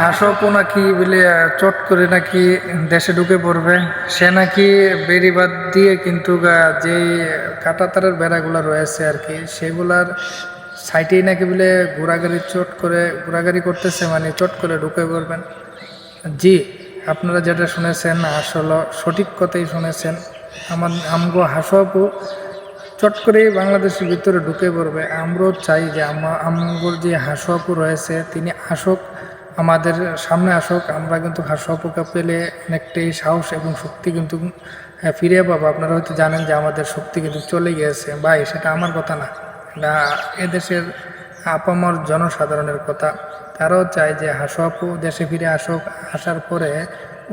হাসপও নাকি বলে, চট করে নাকি দেশে ঢুকে পড়বে। সে নাকি বেড়িবাদ দিয়ে কিন্তু যেই কাটাতারের বেড়াগুলো রয়েছে আর কি, সেগুলার সাইটেই নাকি বলে ঘোরাগাড়ি চট করে ঘোরাগাড়ি করতেছে মানে চট করে ঢুকে পড়বেন। জি, আপনারা যেটা শুনেছেন, আসলে সঠিক কথাই শুনেছেন। আমার আমগো হাসপও চট করেই বাংলাদেশের ভিতরে ঢুকে পড়বে। আমরাও চাই যে আমা, আমগোর যে হাসুয়াপু রয়েছে, তিনি আসুক আমাদের সামনে আসুক, আমরা কিন্তু হাসুয়াপুকে পেলে অনেকটাই সাহস এবং শক্তি কিন্তু ফিরে পাবো। আপনারা হয়তো জানেন যে আমাদের শক্তি কিন্তু চলে গিয়েছে। ভাই, সেটা আমার কথা না। এটা এদেশের আপামর জনসাধারণের কথা। তারাও চায় যে হাসুয়াপু দেশে ফিরে আসুক। আসার পরে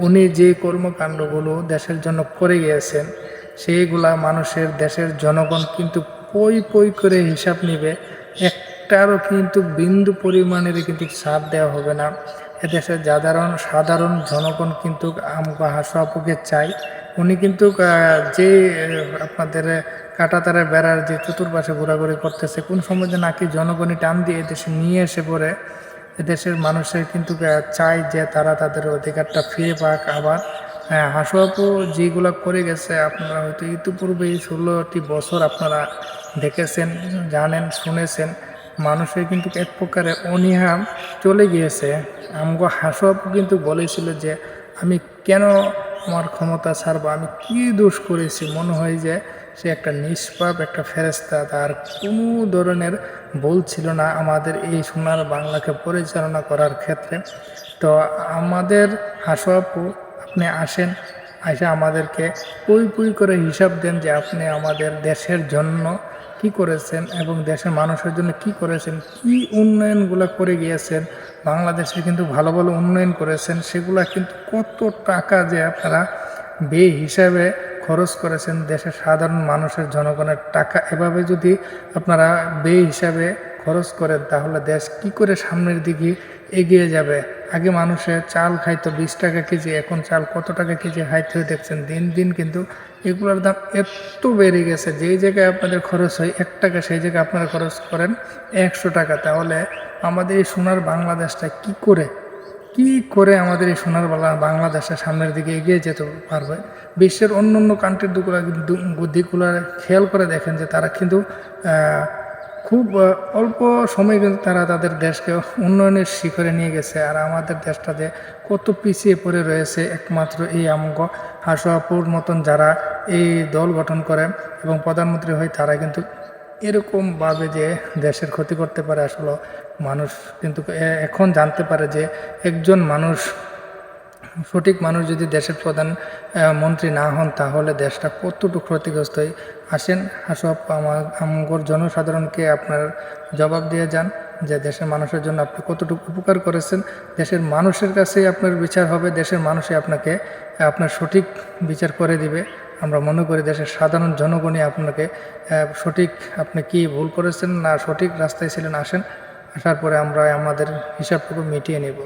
উনি যে কর্মকাণ্ডগুলো দেশের জন্য করে গিয়েছেন, সেইগুলা মানুষের দেশের জনগণ কিন্তু পই পই করে হিসাব নিবে। একটারও কিন্তু বিন্দু পরিমাণের কিন্তু ছাড় দেওয়া হবে না। এদেশের সাধারণ সাধারণ জনগণ কিন্তু আমগা হাসুয়াপুকে চাই। উনি কিন্তু যে আপনাদের কাটাতারে বেড়ার যে চতুর্পাশে ঘোরাঘুরি করতেছে, কোন সময় যে নাকি জনগণই টান দিয়ে এদেশে নিয়ে এসে পড়ে, এদেশের মানুষের কিন্তু চাই যে তারা তাদের অধিকারটা ফিরে পাক আবার। হ্যাঁ হাসুয়াপু যেগুলো করে গেছে, আপনারা হয়তো ইতিপূর্বে ষোলোটি বছর আপনারা দেখেছেন, জানেন, শুনেছেন, মানুষের কিন্তু এক প্রকারে অনীহা চলে গিয়েছে। আমগো হাসুয়াপু কিন্তু বলেছিল যে, আমি কেন আমার ক্ষমতা ছাড়বো? আমি কি দোষ করেছি? মনে হয় যে, সে একটা নিষ্পাপ, একটা ফেরেস্তা তার কোনো ধরনের ভুল ছিল না আমাদের এই সোনার বাংলাকে পরিচালনা করার ক্ষেত্রে। তো আমাদের হাসুয়াপু আপনি আসেন এসে আমাদেরকে পুই পুই করে হিসাব দেন যে আপনি আমাদের দেশের জন্য কি করেছেন এবং দেশের মানুষের জন্য কি করেছেন, কি উন্নয়নগুলো করে গিয়েছেন, বাংলাদেশে কিন্তু ভালো ভালো উন্নয়ন করেছেন, সেগুলা কিন্তু কত টাকা যে আপনারা বে হিসাবে খরচ করেছেন দেশের সাধারণ মানুষের জনগণের টাকা। এভাবে যদি আপনারা বে হিসাবে খরচ করেন তাহলে দেশ কি করে সামনের দিকে এগিয়ে যাবে? আগে মানুষে চাল খাইতো বিশ টাকা কেজি, এখন চাল কত টাকা কেজি খাইতে হয় দেখছেন? দিন দিন কিন্তু এগুলোর দাম এত বেড়ে গেছে। যেই জায়গায় আপনাদের খরচ হয় এক টাকা, সেই জায়গায় আপনারা খরচ করেন একশো টাকা। তাহলে আমাদের এই সোনার বাংলাদেশটা কি করে কি করে আমাদের এই সোনার বাংলা বাংলাদেশের সামনের দিকে এগিয়ে যেতে পারবে? বিশ্বের অন্য অন্য কান্ট্রির দিকগুলো দিকগুলো খেয়াল করে দেখেন যে তারা কিন্তু খুব অল্প সময় কিন্তু তারা তাদের দেশকে উন্নয়নের শিখরে নিয়ে গেছে। আর আমাদের দেশটা যে কত পিছিয়ে পড়ে রয়েছে একমাত্র এই আমগ। হাসুয়াপুর মতন যারা এই দল গঠন করে এবং প্রধানমন্ত্রী হয়, তারা কিন্তু এরকমভাবে যে দেশের ক্ষতি করতে পারে, আসলে মানুষ কিন্তু এখন জানতে পারে যে একজন মানুষ সঠিক মানুষ যদি দেশের প্রধান মন্ত্রী না হন, তাহলে দেশটা কতটুকু ক্ষতিগ্রস্ত হয়? আসেন হাসপ আমার জনসাধারণকে আপনার জবাব দিয়ে যান যে দেশের মানুষের জন্য আপনি কতটুকু উপকার করেছেন। দেশের মানুষের কাছেই আপনার বিচার হবে, দেশের মানুষই আপনাকে, আপনার সঠিক বিচার করে দিবে। আমরা মনে করি দেশের সাধারণ জনগণই আপনাকে সঠিক আপনি কি ভুল করেছেন না সঠিক রাস্তায় ছিলেন, আসেন। আসার পরে আমরা আমাদের হিসাবটুকু মিটিয়ে নেব।